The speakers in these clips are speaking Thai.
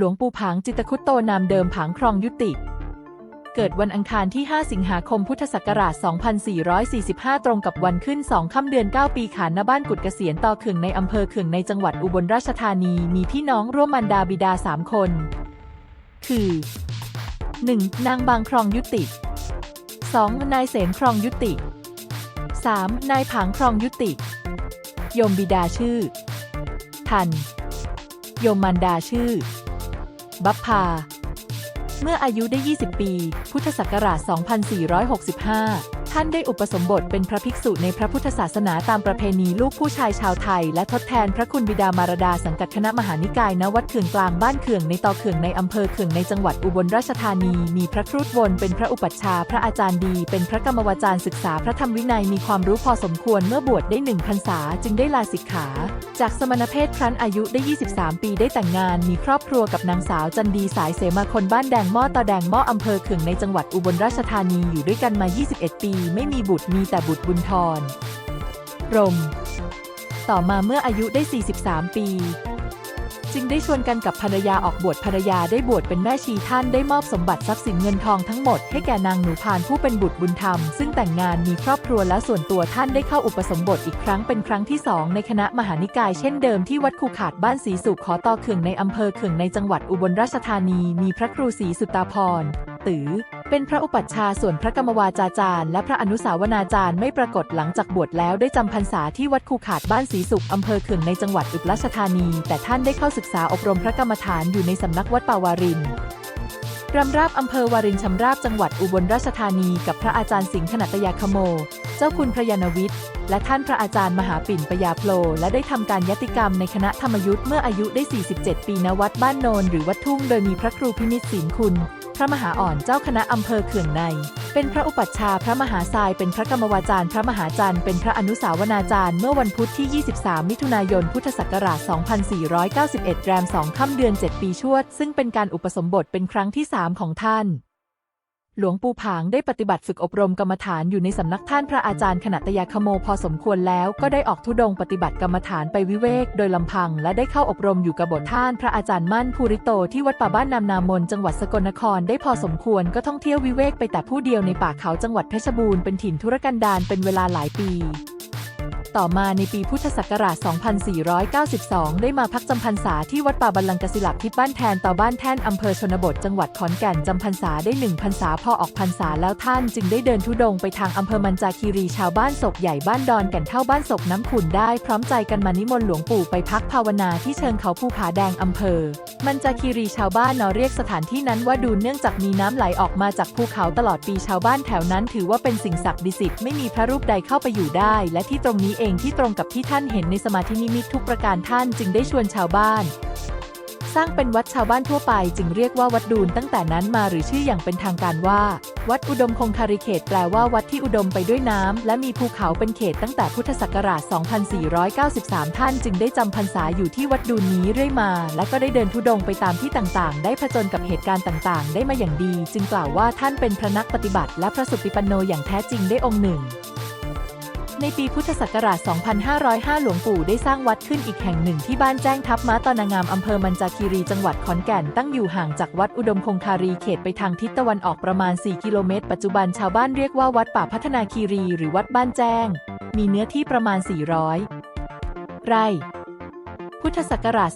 หลวงปู่ผางจิตคุตโตนามเดิมผางครองยุติ เกิดวันอังคารที่ 5 สิงหาคมพุทธศักราช 2445 ตรงกับวันขึ้น 2 ค่ำเดือน 9 ปีขานณบ้านกุดเกษียณต่อขึงในอำเภอขึงในจังหวัดอุบลราชธานี มีพี่น้องร่วมมันดาบิดา 3 คน คือ 1. นางบางครองยุติ 2. นายเสนครองยุติ 3. นายผางครองยุติ โยมบิดาชื่อ ทัน โยมมันดาชื่อ บัพพา เมื่ออายุได้ 20 ปี พุทธศักราช 2465 ท่านได้อุปสมบทเป็นพระภิกษุในพระพุทธศาสนาตามประเพณีลูกผู้ชายชาวไทย และทดแทนพระคุณบิดามารดาสังกัดคณะมหานิกายณวัดเขื่องกลางบ้านเขื่องในตอเขื่องในอำเภอเขื่องในจังหวัดอุบลราชธานี มีพระครุฑวนเป็นพระอุปัชฌาย์พระอาจารย์ดี เป็นพระกรรมวาจารย์ศึกษาพระธรรมวินัยมีความรู้พอสมควรเมื่อบวชได้หนึ่งพรรษาจึงได้ลาสิกขา จากสมณเพศครั้นอายุได้ 23 ปีได้แต่งงานมีครอบครัวกับนางสาวจันดีสายเสมาคนบ้านแดงหม้อตอแดงหม้ออำเภอเขื่องในจังหวัดอุบลราชธานีอยู่ด้วยกันมา 21 ปีไม่มีบุตรมีแต่บุตรบุญทรรม ต่อมาเมื่ออายุได้ 43 ปี จึงได้ชวนกันกับภรรยาออกบวชภรรยาได้บวชเป็นแม่ชีท่านได้มอบสมบัติทรัพย์สินเงินทองทั้งหมดให้แก่นางหนูพานผู้เป็นบุตรบุญธรรม ซึ่งแต่งงานมีครอบครัวและส่วนตัวท่านได้เข้าอุปสมบทอีกครั้งเป็นครั้งที่สองในคณะมหานิกายเช่นเดิมที่วัดคูขาดบ้านศรีสุขขอต่อเขื่องในอำเภอเขื่องในจังหวัดอุบลราชธานีมีพระครูศรีสุตาพร ตือ เป็นพระอุปัชฌาย์ส่วนพระกรรมวาจาจารย์ และพระอนุสาวนาจารย์ไม่ปรากฏหลังจากบวชแล้วได้จำพรรษาที่วัดคูขาดบ้านศรีสุขอำเภอเขื่องในจังหวัดอุบลราชธานี แต่ท่านได้เข้าศึกษาอบรมพระกรรมฐานอยู่ในสำนักวัดป่าวารินรำราบอำเภอวารินชำราบจังหวัดอุบลราชธานีกับพระอาจารย์สิงห์ขณัตยาคโม เจ้าคุณพระยานวิทย์ และท่านพระอาจารย์มหาปิ่นปยาโพลและได้ทำการยติกรรมในคณะธรรมยุทธ์เมื่ออายุได้ 47 ปีณวัดบ้านโนนหรือวัดทุ่งโดยมีพระครูพินิจศีลคุณ พระมหาอ่อนเจ้าคณะอำเภอเขื่องใน เป็นพระอุปัชฌาย์พระมหาทรายเป็นพระกรรมวาจารย์พระมหาจันทร์เป็นพระอนุสาวนาจารย์เมื่อวันพุธที่ 23 มิถุนายน พุทธศักราช 2491 แรม 2 ค่ำเดือน 7 ปีชวด ซึ่งเป็นการอุปสมบทเป็นครั้งที่ 3 ของท่าน หลวงปู่ผางได้ปฏิบัติฝึกอบรมกรรมฐานอยู่ในสำนักท่านพระอาจารย์ขณะตยาคโมพอสมควรแล้วก็ได้ออกทุดงค์ปฏิบัติกรรมฐานไปวิเวกโดยลำพัง และได้เข้าอบรมอยู่กับบทท่านพระอาจารย์มั่นภูริโตที่วัดป่าบ้านนามนามนจังหวัดสกลนครได้พอสมควรก็ท่องเที่ยววิเวกไปแต่ผู้เดียวในป่าเขาจังหวัดเพชรบูรณ์เป็นถิ่นธุรกันดารเป็นเวลาหลายปี ต่อมาในปีพุทธศักราช 2492 ได้มาพักจำพรรษาที่วัดป่าบัลลังกศิลักทิศบ้านแทนต่อบ้านแท่นอำเภอชนบทจังหวัดขอนแก่นจำพรรษาได้หนึ่งพรรษาพอออกพรรษาแล้วท่านจึงได้เดินทุดงค์ไปทางอำเภอมันจาคีรีชาวบ้านศกใหญ่บ้านดอนแก่นเท่าบ้านศกน้ำขุนได้พร้อมใจกันมานิมนต์หลวงปู่ไปพักภาวนาที่เชิงเขาภูผาแดงอำเภอ มันจาคีรีชาวบ้านเนาเรียกสถานที่นั้นว่าดูเนื่องจากมีน้ำไหลออกมาจากภูเขาตลอดปีชาวบ้านแถวนั้น ถือว่าเป็นสิ่งศักดิ์สิทธิ์ไม่มีพระรูปใดเข้าไปอยู่ได้ และที่ตรงนี้เองที่ตรงกับที่ท่านเห็นในสมาธินิมิตทุกประการท่านจึงได้ชวนชาวบ้าน สร้างเป็นวัดชาวบ้านทั่วไปจึงเรียกว่าวัดดูนตั้งแต่นั้นมาหรือชื่ออย่างเป็นทางการว่า วัดอุดมคงคาริเขตแปลว่าวัดที่อุดมไปด้วยน้ำและมีภูเขาเป็นเขตตั้งแต่พุทธศักราช 2493 ท่านจึงได้จำพรรษาอยู่ที่วัดดูนนี้เรื่อยมา และก็ได้เดินทุดงค์ไปตามที่ต่างๆ ได้ผจญกับเหตุการณ์ต่างๆ ได้มาอย่างดี จึงกล่าวว่าท่านเป็นพระนักปฏิบัติ และพระสุปฏิปันโนอย่างแท้จริงได้องค์หนึ่ง ในปีพุทธศักราช 2505 หลวงปู่ได้สร้างวัดขึ้นอีกแห่งหนึ่งที่บ้านแจ้งทับม้าตอนางามอำเภอมันจาคีรีจังหวัดขอนแก่นตั้งอยู่ห่างจากวัดอุดมคงคารีเขตไปทางทิศตะวันออกประมาณ 4 กิโลเมตร ปัจจุบันชาวบ้านเรียกว่าวัดป่าพัฒนาคีรีหรือวัดบ้านแจ้ง มีเนื้อที่ประมาณ 400 ไร่ พุทธศักราช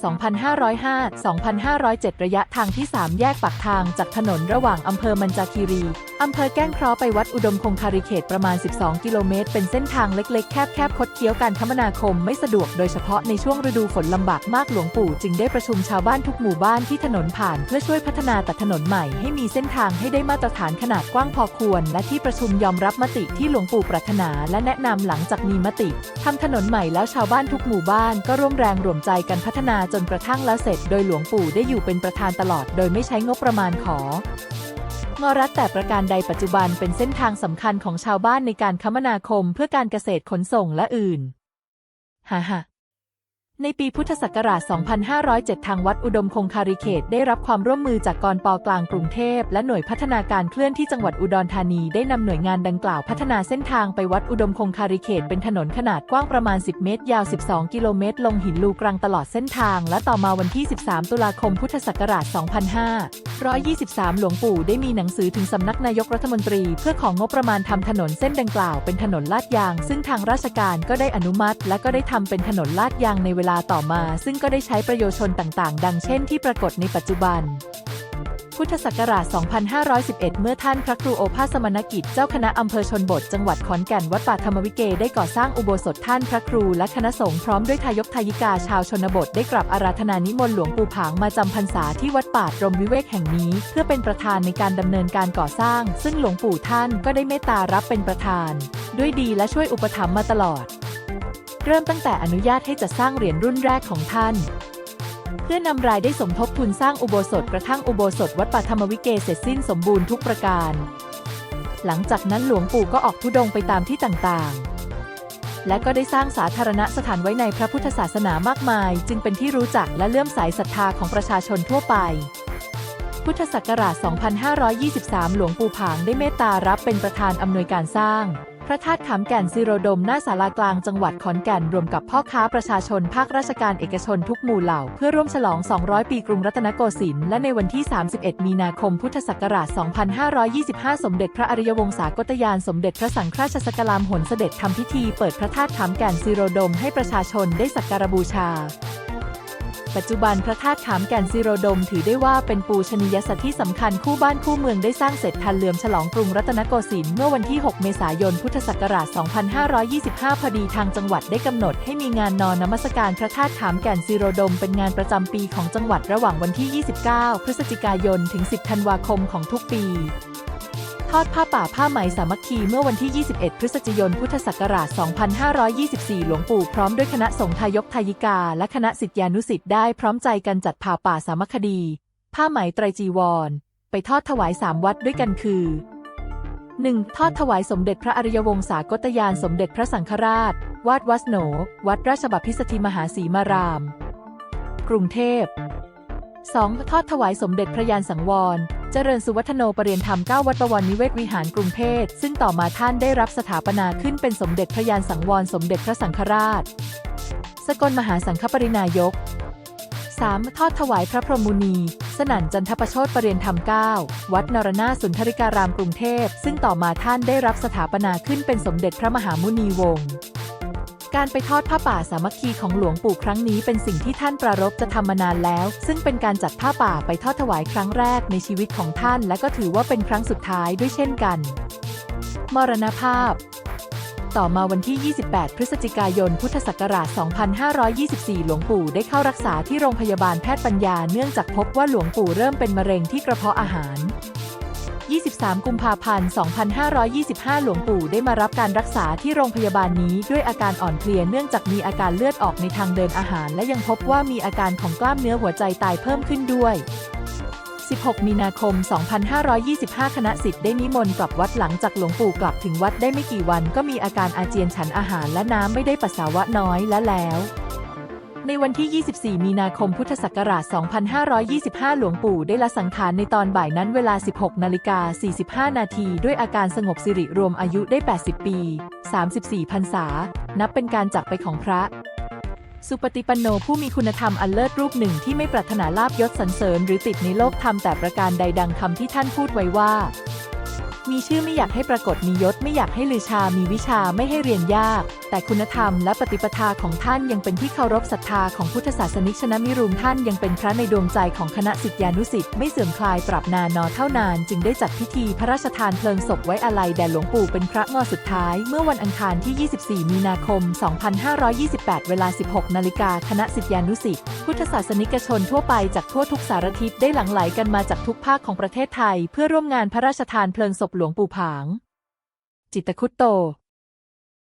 2505-2507 ระยะทางที่ 3 แยกปากทางจากถนนระหว่างอำเภอมันจาคีรี อำเภอแก้งเคราะห์ไปวัดอุดมคงคาริเขตประมาณ 12 กิโลเมตร เป็นเส้นทางเล็กๆ แคบๆ คดเคี้ยวการคมนาคมไม่สะดวกโดยเฉพาะในช่วงฤดูฝนลำบากมากหลวงปู่จึงได้ประชุมชาวบ้านทุกหมู่บ้านที่ถนนผ่าน เพื่อช่วยพัฒนาตัดถนนใหม่ให้มีเส้นทางให้ได้มาตรฐานขนาดกว้างพอควร และที่ประชุมยอมรับมติที่หลวงปู่ปรารถนา และแนะนำหลังจากมีมติทำถนนใหม่แล้วชาวบ้านทุกหมู่บ้านก็ร่วมแรงร่วมใจกันพัฒนาจนกระทั่งแล้วเสร็จ โดยหลวงปู่ได้อยู่เป็นประธานตลอด โดยไม่ใช้งบประมาณของงรัฐแต่ประการใดปัจจุบันเป็นเส้นทางสำคัญของชาวบ้านในการคมนาคมเพื่อการเกษตรขนส่งและอื่นฮ่าฮ่า ในปีพุทธศักราช 2507 ทางวัดอุดมคงคาริเขตได้รับความร่วมมือจากกรปกลางกรุงเทพ และหน่วยพัฒนาการเคลื่อนที่จังหวัดอุดรธานีได้นำหน่วยงานดังกล่าวพัฒนาเส้นทางไปวัดอุดมคงคาริเขตเป็นถนนขนาดกว้างประมาณ 10 เมตร ยาว 12 กิโลเมตร ลงหินลูกรังตลอดเส้นทาง และต่อมาวันที่ 13 ตุลาคมพุทธศักราช 2523 หลวงปู่ได้มีหนังสือถึงสำนักนายกรัฐมนตรี เพื่อของงบประมาณทำถนนเส้นดังกล่าวเป็นถนนลาดยาง ซึ่งทางราชการก็ได้อนุมัติ และก็ได้ทำเป็นถนนลาดยางในเวลาต่อมาซึ่งก็ได้ใช้ประโยชน์ต่างๆ ดังเช่นที่ปรากฏในปัจจุบัน พุทธศักราช 2511 เมื่อท่านพระครูโอภาสมณกิจเจ้าคณะอำเภอชนบท จังหวัดขอนแก่นวัดป่าธรรมวิเกได้ก่อสร้างอุโบสถท่านพระครูและคณะสงฆ์พร้อมด้วยทายกทายิกาชาวชนบทได้กลับอาราธนานิมนต์หลวงปู่ผางมาจำพรรษาที่วัดป่ารมวิเวกแห่งนี้ เพื่อเป็นประธานในการดำเนินการก่อสร้าง ซึ่งหลวงปู่ท่านก็ได้เมตตารับเป็นประธาน ด้วยดีและช่วยอุปถัมภ์มาตลอด เริ่มตั้งแต่อนุญาตให้จัดสร้างเหรียญรุ่นแรกของท่าน เพื่อนำรายได้สมทบทุนสร้างอุโบสถกระทั่งอุโบสถวัดป่าธรรมวิเกเสร็จสิ้นสมบูรณ์ทุกประการ หลังจากนั้นหลวงปู่ก็ออกทุดงไปตามที่ต่างๆ และก็ได้สร้างสาธารณสถานไว้ในพระพุทธศาสนามากมาย จึงเป็นที่รู้จักและเลื่อมใสศรัทธาของประชาชนทั่วไปพุทธศักราช 2523 หลวงปู่ผางได้เมตตารับเป็นประธานอำนวยการสร้าง พระธาตุขามแก่นซิโรดมหน้าศาลากลางจังหวัดขอนแก่นรวมกับพ่อค้าประชาชนภาคราชการเอกชนทุกหมู่เหล่า เพื่อร่วมฉลอง 200 ปีกรุงรัตนโกสินทร์และในวันที่ 31 มีนาคมพุทธศักราช 2525 สมเด็จพระอริยวงศากตยานสมเด็จพระสังฆราชสกลามหนเสด็จทำพิธีเปิดพระธาตุขามแก่นซิโรดมให้ประชาชนได้สักการบูชา ปัจจุบันพระธาตุขามแก่นซิโรดมถือได้ว่าเป็นปูชนียสถานที่สำคัญคู่บ้านคู่เมืองได้สร้างเสร็จทันเหลื่อมฉลองกรุงรัตนโกสินทร์เมื่อวันที่ 6 เมษายนพุทธศักราช 2525 พอดีทางจังหวัดได้กำหนดให้มีงานนอนนมัสการพระธาตุขามแก่นซิโรดม เป็นงานประจำปีของจังหวัดระหว่างวันที่ 29 พฤศจิกายนถึง 10 ธันวาคมของทุกปี ทอดผ้าป่าผ้าไหมสามัคคีเมื่อวันที่ 21 พฤศจิกายน พุทธศักราช 2524 หลวงปู่พร้อมด้วยคณะสงฆ์ทายกทายิกา และคณะสิทธิานุสิทธิ์ได้พร้อมใจกันจัดผ่าป่าสามัคคีผ้าไหมไตรจีวร ไปทอดถวายสามวัดด้วยกันคือ 1. ทอดถวายสมเด็จพระอริยวงศากตยานสมเด็จพระสังฆราชวาดวัดโหน วัดราชบัพพิสถิมหาสีมาราม กรุงเทพ 2. ทอดถวายสมเด็จพระยานสังวร เจริญสุวัฒโนประเรียนธรรมเก้าวัดประวันนิเวศวิหารกรุงเทพซึ่งต่อมาท่านได้รับสถาปนาขึ้นเป็นสมเด็จพระยานสังวร สมเด็จพระสังฆราช สกลมหาสังฆปรินายก 3. ทอดถวายพระพรหมุนี สนั่นจันทประโชตประเรียนธรรมเก้าวัดนรนาสุนทริการามกรุงเทพซึ่งต่อมาท่านได้รับสถาปนาขึ้นเป็นสมเด็จพระมหามุนีวงศ์ การไปทอดผ้าป่าสามัคคีของหลวงปู่ครั้งนี้เป็นสิ่งที่ท่านประรบจะทำมานานแล้ว ซึ่งเป็นการจัดผ้าป่าไปทอดถวายครั้งแรกในชีวิตของท่าน และก็ถือว่าเป็นครั้งสุดท้ายด้วยเช่นกัน มรณภาพต่อมาวันที่ 28 พฤศจิกายน พุทธศักราช 2524 หลวงปู่ได้เข้ารักษาที่โรงพยาบาลแพทย์ปัญญา เนื่องจากพบว่าหลวงปู่เริ่มเป็นมะเร็งที่กระเพาะอาหาร 23 กุมภาพันธ์ 2525 หลวงปู่ได้มารับการรักษาที่โรงพยาบาลนี้ด้วยอาการอ่อนเพลียเนื่องจากมีอาการเลือดออกในทางเดินอาหาร และยังพบว่ามีอาการของกล้ามเนื้อหัวใจตายเพิ่มขึ้นด้วย 16 มีนาคม 2525 คณะสิทธิ์ได้นิมนต์กลับวัดหลังจากหลวงปู่กลับถึงวัดได้ไม่กี่วันก็มีอาการอาเจียนฉันอาหารและน้ำไม่ได้ปัสสาวะน้อยและแล้ว ในวันที่ 24 มีนาคม พุทธศักราช 2525 หลวงปู่ได้ละสังขารในตอนบ่ายนั้นเวลา 16 นาฬิกา 45 นาที ด้วยอาการสงบสิริรวมอายุได้ 80 ปี 34 พรรษา นับเป็นการจากไปของพระ สุปฏิปันโนผู้มีคุณธรรมอันเลิศรูปหนึ่งที่ไม่ปรารถนาลาบยศสรรเสริญ หรือติดในโลกธรรมแต่ประการใดดังคำที่ท่านพูดไว้ว่า มีชื่อไม่อยากให้ปรากฏมียศไม่อยากให้ลือชา มีวิชาไม่ให้เรียนยาก แต่คุณธรรมและปฏิปทาของท่านยังเป็นที่เคารพศรัทธาของพุทธศาสนิกชนะมิรุมท่านยังเป็นพระในดวงใจของคณะสิทธิานุสิทธิ์ไม่เสื่อมคลายปรับนานอเท่านาน จึงได้จัดพิธีพระราชทานเพลิงศพไว้อาลัยแด่หลวงปู่เป็นพระงอสุดท้าย เมื่อวันอังคารที่ 24 มีนาคม 2528 เวลา 16 นาฬิกาคณะสิทธิานุสิทธิ์พุทธศาสนิกชนทั่วไปจากทั่วทุกสารทิศได้หลั่งไหลกันมาจากทุกภาคของประเทศไทย เพื่อร่วมงานพระราชทานเพลิงศพหลวงปู่ผาง จิตคุตโต